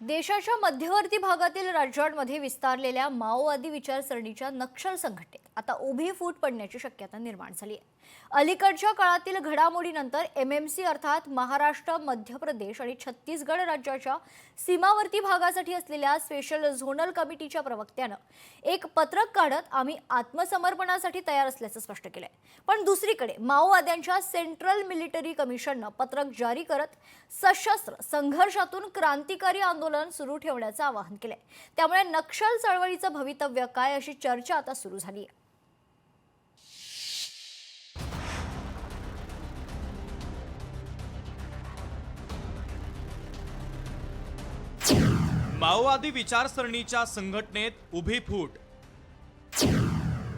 देशाच्या मध्यवर्ती भागातील राज्यांमध्ये विस्तारलेल्या माओवादी विचारसरणीच्या नक्षल संघटनेत आता उभी फूट पडण्याची शक्यता निर्माण झाली आहे. अलीकडच्या काळातील घडामोडीनंतर एम एम सी अर्थात महाराष्ट्र मध्य प्रदेश आणि छत्तीसगड राज्याच्या सीमावर्ती भागासाठी असलेल्या स्पेशल झोनल कमिटीच्या प्रवक्त्यानं एक पत्रक काढत आम्ही आत्मसमर्पणासाठी तयार असल्याचं स्पष्ट केलंय. पण दुसरीकडे माओवाद्यांच्या सेंट्रल मिलिटरी कमिशननं पत्रक जारी करत सशस्त्र संघर्षातून क्रांतिकारी आंदोलन सुरू ठेवण्याचं आवाहन केलंय. त्यामुळे नक्षल चळवळीचं भवितव्य काय अशी चर्चा आता सुरू झाली आहे माओवादी विचारसरणीच्या संघटनेत उभी फूट.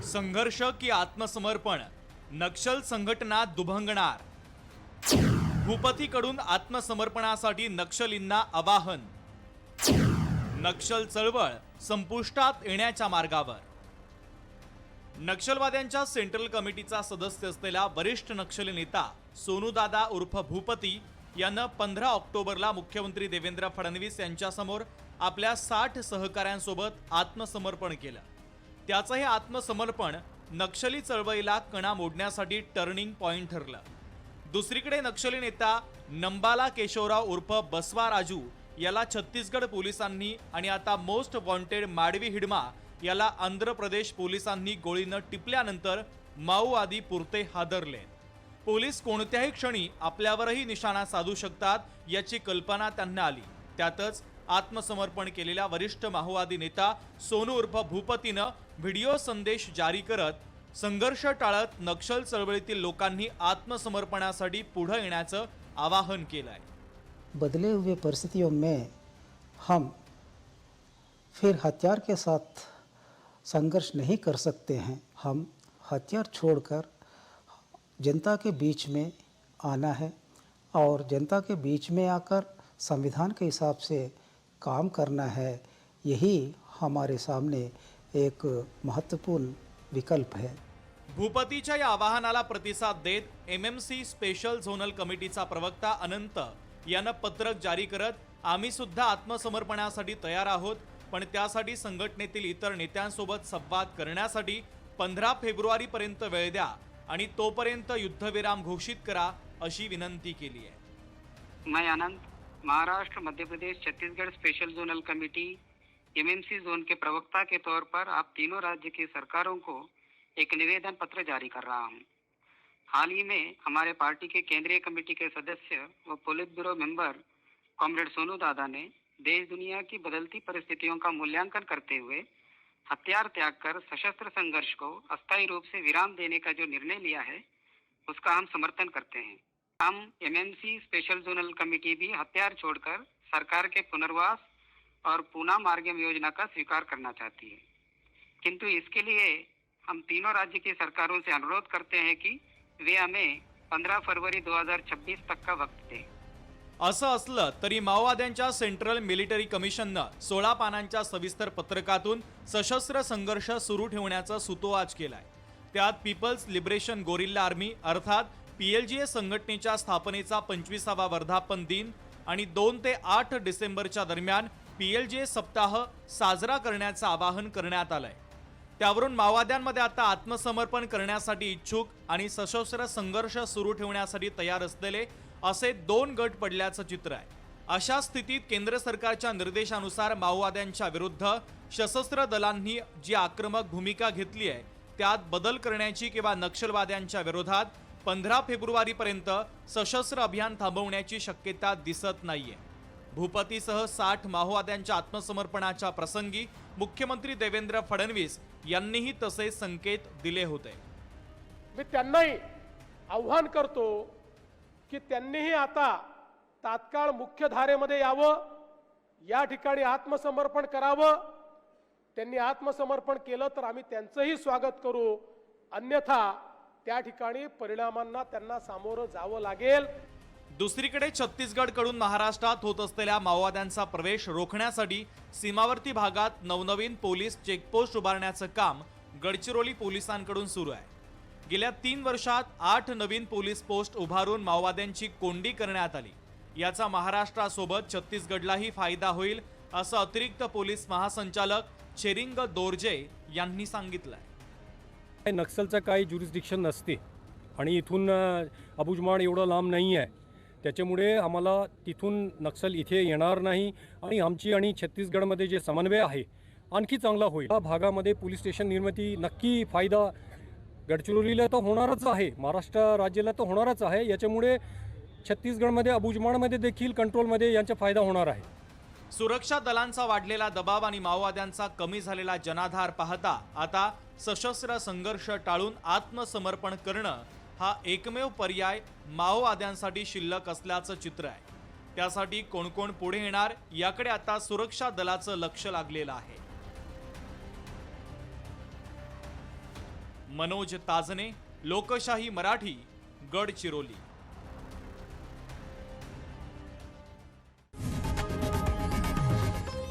संघर्ष की आत्मसमर्पण नक्षल संघटना दुभंगणार. भूपतीकडून आत्मसमर्पणासाठी नक्षलींना आवाहन. नक्षल चळवळ संपुष्टात येण्याच्या मार्गावर. नक्षलवाद्यांच्या सेंट्रल कमिटीचा सदस्य असलेला वरिष्ठ नक्षली नेता सोनूदादा उर्फ भूपती यानं पंधरा ऑक्टोबरला मुख्यमंत्री देवेंद्र फडणवीस यांच्यासमोर आपल्या साठ सहकाऱ्यांसोबत आत्मसमर्पण केलं. त्याचं हे आत्मसमर्पण नक्षली चळवळीला कणा मोडण्यासाठी टर्निंग पॉईंट ठरलं. दुसरीकडे नक्षली नेता नंबाला केशवराव उर्फ बसवा राजू याला छत्तीसगड पोलिसांनी आणि आता मोस्ट वॉन्टेड माडवी हिडमा याला आंध्र प्रदेश पोलिसांनी गोळीनं टिपल्यानंतर माओवादी पुरते हादरले. पोलीस कोणत्याही क्षणी आपल्यावरही निशाणा साधू शकतात याची कल्पना त्यांना आली. त्यातच आत्मसमर्पण केलेल्या वरिष्ठ माओवादी नेता सोनू उर्फ भूपतीनं व्हिडिओ संदेश जारी करत संघर्ष टाळत नक्षल चळवळीतील लोकांनी आत्मसमर्पणासाठी पुढे येण्याचं आवाहन केलं आहे बदले हुए परिस्थितियों में हम फिर हथियार के साथ संघर्ष नहीं कर सकते हैं। हम हथियार छोड़कर जनता के बीच में आना है और जनता के बीच में आकर संविधान के हिसाब से काम करना है यही हमारे सामने एक महत्त्वपूर्ण विकल्प है। भूपतीच्या या आवाहनाला प्रतिसाद देत M M C special zonal कमिटीचा प्रवक्ता अनंत यानं पत्रक जारी करत आम्ही सुद्धा आत्मसमर्पणासाठी तयार आहोत पण त्यासाठी संघटनेतील इतर नेत्यांसोबत संवाद करण्यासाठी पंधरा फेब्रुवारी पर्यंत वेळ द्या आणि तोपर्यंत युद्धविराम घोषित करा अशी विनंती केली आहे. मैं Anant Maharashtra, Madhya Pradesh, Chhattisgarh special zonal committee MMC zone के प्रवक्ता के तौर पर आप तीनों राज्य की सरकारों को एक निवेदन पत्र जारी कर रहा हूँ। हाल ही में हमारे पार्टी के केंद्रीय कमेटी के सदस्य व polit bureau member comrade Sonu Dada ने देश दुनिया की बदलती परिस्थितियों का मूल्यांकन करते हुए हथियार त्याग कर सशस्त्र संघर्ष को अस्थायी रूप से विराम देने का जो निर्णय लिया है, उसका हम समर्थन करते हैं हम एमएमसी स्पेशल जोनल कमेटी भी हथियार छोड़कर सरकार के पुनर्वास और पूना मार्गम योजना का स्वीकार करना चाहती है। किंतु इसके लिए हम तीनों राज्य की सरकारों से अनुरोध करते हैं कि वे हमें 15 फरवरी 2026 तक का वक्त दें। असं असलं तरी माओवाद्यांच्या सेंट्रल मिलिटरी कमिशननं सोळा पानांच्या सविस्तर पत्रकातून सशस्त्र संघर्ष सुरू ठेवण्याचा सुतोवाच केलाय. त्यात पीपल्स लिबरेशन गोरिल्ला आर्मी अर्थात पी एल जे ए संघटनेच्या स्थापनेचा पंचवीसावा वर्धापन दिन आणि दोन ते आठ डिसेंबरच्या दरम्यान पी एल जे ए सप्ताह साजरा करण्याचं आवाहन करण्यात आलंय. त्यावरून माओवाद्यांमध्ये आता आत्मसमर्पण करण्यासाठी इच्छुक आणि सशस्त्र संघर्ष सुरू ठेवण्यासाठी तयार असलेले असे दोन गट पडल्याचं चित्र आहे. अशा स्थितीत केंद्र सरकारच्या निर्देशानुसार माओवाद्यांच्या विरुद्ध सशस्त्र दलांनी जी आक्रमक भूमिका घेतली आहे त्यात बदल करण्याची किंवा नक्षलवाद्यांच्या विरोधात पंधरा फेब्रुवारीपर्यंत सशस्त्र अभियान थांबवण्याची शक्यता दिसत नाहीये. भूपतीसह साठ माओवाद्यांच्या आत्मसमर्पणाच्या प्रसंगी मुख्यमंत्री देवेंद्र फडणवीस यांनीही तसे संकेत दिले होते. मी त्यांनाही आव्हान करतो की त्यांनीही आता तात्काळ मुख्यधारेमध्ये यावं या ठिकाणी आत्मसमर्पण करावं. त्यांनी आत्मसमर्पण केलं तर आम्ही त्यांचंही स्वागत करू. अन्यथा त्या ठिकाणी परिणामांना त्यांना सामोरं जावं लागेल. दुसरीकडे छत्तीसगडकडून महाराष्ट्रात होत असलेल्या माओवाद्यांचा प्रवेश रोखण्यासाठी सीमावर्ती भागात नवनवीन पोलीस चेकपोस्ट उभारण्याचं काम गडचिरोली पोलिसांकडून सुरू आहे. गेल्या तीन वर्षात आठ नवीन पोलीस पोस्ट उभारून माओवाद्यांची कोंडी करण्यात आली. याचा महाराष्ट्रासोबत छत्तीसगडलाही फायदा होईल असं अतिरिक्त पोलीस महासंचालक छेरिंग दोर्जे यांनी सांगितलं आहे नक्सलचं काही ज्युरिस्डिक्शन नसते. आणि इथून अबुजमाड एवढं लांब नाही आहे. त्याच्यामुळे आम्हाला तिथून नक्सल इथे येणार नाही आणि आमची आणि छत्तीसगडमध्ये जे समन्वय आहे आणखी चांगला होईल. या भागामध्ये पोलीस स्टेशन निर्मिती नक्की फायदा गडचिरोलीला तर होणारच आहे महाराष्ट्र राज्याला तर होणारच आहे. याच्यामुळे छत्तीसगडमध्ये अबुजमाडमध्ये देखील कंट्रोलमध्ये यांचा फायदा होणार आहे. सुरक्षा दलांचा वाढलेला दबाव आणि माओवाद्यांचा कमी झालेला जनाधार पाहता आता सशस्त्र संघर्ष टाळून आत्मसमर्पण करणं हा एकमेव पर्याय माओवाद्यांसाठी शिल्लक असल्याचं चित्र आहे. त्यासाठी कोण कोण पुढे येणार याकडे आता सुरक्षा दलाचं लक्ष लागलेलं आहे. मनोज ताजने लोकशाही मराठी गडचिरोली.